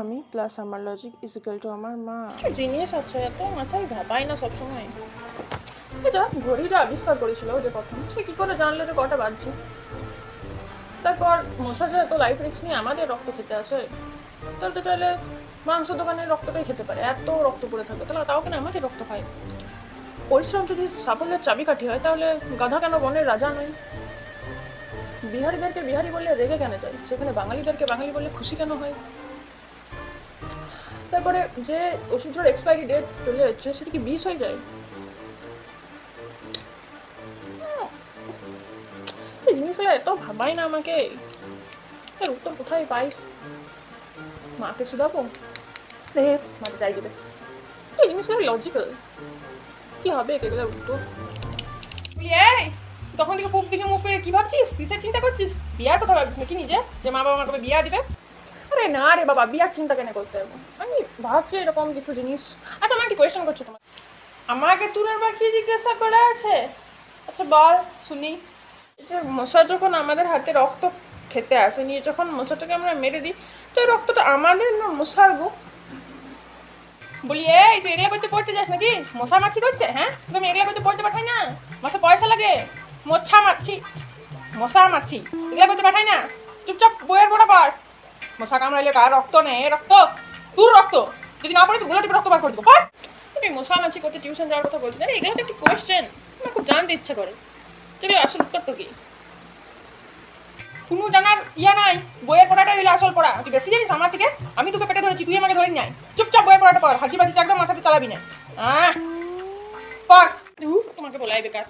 আমি প্লাস আমার logic is equal two আমার মা। জিনিস আছে, এত মাথায় ভাবাই না সবসময়। যা ঘড়িটা আবিষ্কার করেছিল যে প্রথম সে কি করে জানলো যে কটা বাজছে? তারপর মশা যে এত লাইফ রিক্স নিয়ে আমাদের রক্ত খেতে আসে, তাহলে তো চাইলে মাংস দোকানের রক্তটাই খেতে পারে, এত রক্ত পড়ে থাকে, তাহলে তাও কেন আমাদের রক্ত খায়? পরিশ্রম যদি সাফল্যের চাবিকাঠি হয়, তাহলে গাধা কেন বনের রাজা নয়? বিহারিদেরকে বিহারি বললে রেগে কেন যায়? সেখানে বাঙালিদেরকে বাঙালি বললে খুশি কেন হয়? তারপরে যে ওষুধটার এক্সপায়ারি ডেট চলে যাচ্ছে, সেটা কি বিষ হয়ে যায়? এই জিনিসগুলো এত ভাবাই না আমাকে। এর উত্তর কোথায় পাই? মাকে শুধাবো? দেখে মাকে চাই দেবে এই জিনিসগুলো লজিক্যাল কি হবে এগুলোর উত্তর? এই তখন থেকে পুব দিকে মুখ করে কি ভাবছিস? কিসের চিন্তা করছিস? বিয়ার কথা ভাবছিস নাকি নিজে? যে মা বাবা আমার কবে বিয়া দিবে? আরে না রে বাবা, বিয়ার চিন্তা কেন করতে হবে? আমি ভাবছি এরকম কিছু জিনিস। আচ্ছা আমার কি কোয়েশ্চেন করছ তোমার আমাকে তুরের বাকি জিজ্ঞাসা করা আছে? আচ্ছা বল, শুনি। যে মশা যখন আমাদের হাতে রক্ত খেতে আসে নিয়ে যখন মশাটাকে আমরা মেরে দিই, তো রক্তটা আমাদের না মশার গো? বলি, এই, তুই এগুলা করতে পড়তে যাস নাকি? মশা মাছি করতে হ্যাঁ? তুমি এগুলা করতে পড়তে পাঠাই না? মশা পয়সা লাগে? মোছা মাছি, মশা মাছি, এগুলা করতে পাঠাই না? চুপচাপ বইয়ের পড়া। পার মশা কামড়াইলে কার রক্ত নেই রক্ত তোর রক্ত। যদি না পড়ে তুই গুলো টিপে রক্ত বার করে দেবো পার তুমি মশা মাছি করতে টিউশন যাওয়ার কথা বলছি আরে এগুলো তো একটি কোয়েশ্চেন আমার খুব জানতে ইচ্ছা করে। চলে আসল উত্তরটা কি? কোনো জানার ইয়া নাই বইয়ের পড়াটা হইলে আসল পড়া। তুই বেশি জানিস আমার থেকে? আমি তোকে পেটে ধরেছি তুই আমাকে ধরে নাই। চুপচাপ বইয়ের পড়াটা পড় হাজি বাজি একদম মাথাতে চালাবি না। আহ পড়। ধুর, তোমাকে বলাই বেকার।